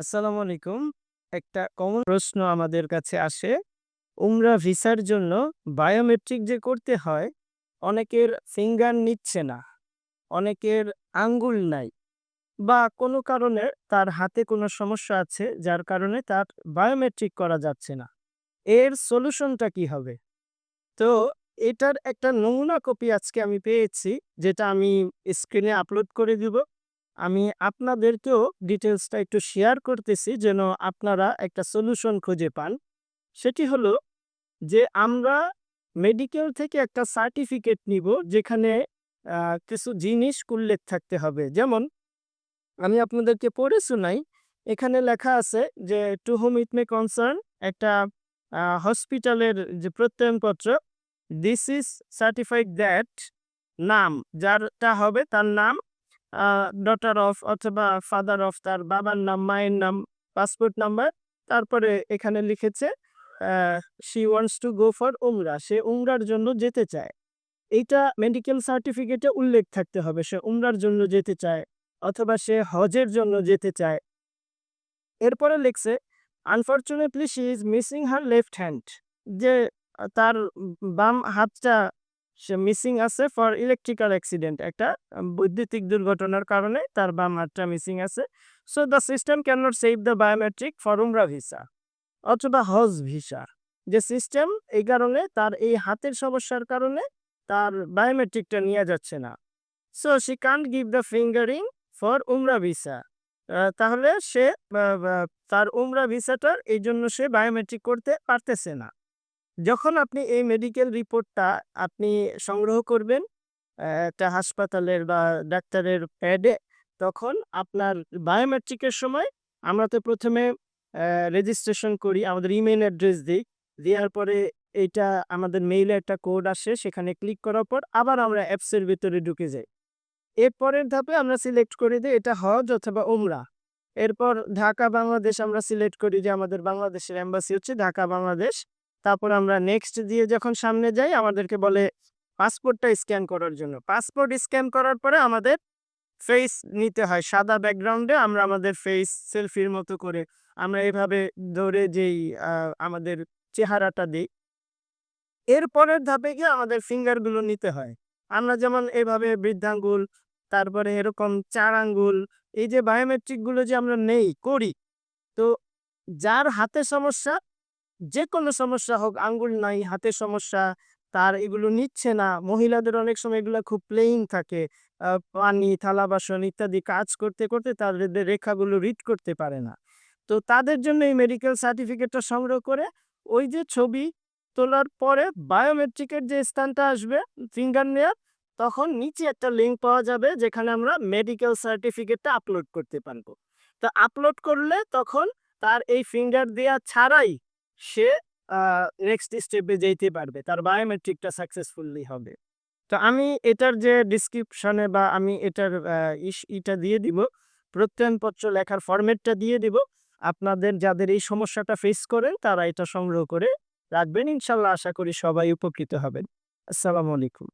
আসসালামু আলাইকুম। একটা কমন প্রশ্ন আমাদের কাছে আসে। উমরা ভিসার জন্য বায়োমেট্রিক যে করতে হয়, অনেকের ফিঙ্গার নিচ্ছে না, অনেকের আঙ্গুল নাই বা কোনো কারণে তার হাতে কোনো সমস্যা আছে যার কারণে তার বায়োমেট্রিক করা যাচ্ছে না। এর সলিউশনটা কি হবে? তো এটার একটা নমুনা কপি আজকে আমি পেয়েছি যেটা আমি স্ক্রিনে আপলোড করে দিব। আমি আপনাদেরকেও ডিটেলসটা একটু শেয়ার করতেছি যেন আপনারা একটা সলিউশন খুঁজে পান। সেটি হলো যে, আমরা মেডিকেল থেকে একটা সার্টিফিকেট নিব যেখানে কিছু জিনিস উল্লেখ থাকতে হবে। যেমন, আমি আপনাদেরকে পড়ে শোনাই। এখানে লেখা আছে যে to whom it may concern একটা হসপিটালের যে প্রত্যয়নপত্র দিস ইজ সার্টিফাইড দ্যাট নাম, যারটা হবে তার নাম ডটার অফ অথবা ফাদার অফ তার বাবার নাম, মায়ের নাম, পাসপোর্ট নাম্বার। তারপরে এখানে লিখেছে she wants to go for উমরা। সে উমরার জন্য যেতে চায়। এইটা মেডিকেল সার্টিফিকেটে উল্লেখ থাকতে হবে। সে উমরার জন্য যেতে চায় অথবা সে হজের জন্য যেতে চায়। এরপরে লিখছে unfortunately she is missing her left hand যে তার বাম হাতটা সে মিসিং আছে ফর ইলেকট্রিক্যাল অ্যাক্সিডেন্ট একটা বৈদ্যুতিক দুর্ঘটনার কারণে তার বাম হাতটা মিসিং আছে। So, the system can not save the biometric for উমরা ভিসা অথবা হজ ভিসা। যে সিস্টেম এই কারণে তার এই হাতের সমস্যার কারণে তার বায়োমেট্রিকটা নেয়া যাচ্ছে না। So she can't give the fingering for উমরা ভিসা। তাহলে সে তার উমরা ভিসাটার এই জন্য সে বায়োমেট্রিক করতে পারতেছে না। যখন আপনি এই মেডিকেল রিপোর্টটা আপনি সংগ্রহ করবেন একটা হাসপাতালের বা ডাক্তারের প্যাডে, তখন আপনার বায়োমেট্রিকের সময় আমরা তো ১ম এ রেজিস্ট্রেশন করি, আমাদের ইমেইল অ্যাড্রেস দিই দেওয়ার পরে এইটা আমাদের মেইলে একটা কোড আসে, সেখানে ক্লিক করার পর আবার আমরা অ্যাপসের ভিতরে ঢুকে যাই। এরপরের ধাপে আমরা সিলেক্ট করে দেই এটা হজ অথবা উমরা। এরপর ঢাকা বাংলাদেশ আমরা সিলেক্ট করি যে আমাদের বাংলাদেশের অ্যাম্বাসি হচ্ছে ঢাকা বাংলাদেশ। তারপর আমরা নেক্সট দিয়ে যখন সামনে যাই আমাদেরকে বলে পাসপোর্টটা স্ক্যান করার জন্য। পাসপোর্ট স্ক্যান করার পরে আমাদের ফেস নিতে হয়। সাদা ব্যাকগ্রাউন্ডে আমরা আমাদের ফেস সেলফির মতো করে আমরা এভাবে ধরে যেই আমাদের চেহারাটা দিই এর পরের ধাপে গিয়ে আমাদের ফিঙ্গারগুলো নিতে হয়। আমরা যেমন এভাবে বৃদ্ধাঙ্গুল, তারপরে এরকম ৪ আঙ্গুল, এই যে বায়োমেট্রিকগুলো যে আমরা নেই, করি। তো যার হাতে সমস্যা, যেকোনো সমস্যা হোক, আঙ্গুল নাই, হাতে সমস্যা, তার এগুলো নিচ্ছে না। মহিলাদের অনেক সময় এগুলো খুব প্লেইন থাকে। পানি, থালা-বাসন ইত্যাদি কাজ করতে, করতে তাদের রেখাগুলো রিড করতে পারে না। তো তাদের জন্য এই মেডিকেল সার্টিফিকেটটা সংগ্রহ করে ওই যে ছবি তোলার পরে বায়োমেট্রিকের যে স্থানটা আসবে ফিঙ্গার নেয়ার, তখন নিচে একটা লিঙ্ক পাওয়া যাবে যেখানে আমরা মেডিকেল সার্টিফিকেটটা আপলোড করতে পারব। তো আপলোড করলে তখন তার এই ফিঙ্গার দেয়া ছাড়াই সে নেক্সট স্টেপে যেতে পারবে। তার বায়োমেট্রিকটা সাকসেসফুলি হবে। তো আমি এটার যে ডিসক্রিপশনে বা আমি এটার ইটা দিয়ে দিব, প্রত্যয়নপত্র লেখার ফরম্যাটটা দিয়ে দিব। আপনাদের যাদের এই সমস্যাটা ফেস করেন তারা এটা সংগ্রহ করে রাখবেন। ইনশাল্লাহ আশা করি সবাই উপকৃত হবেন। আসসালামু আলাইকুম।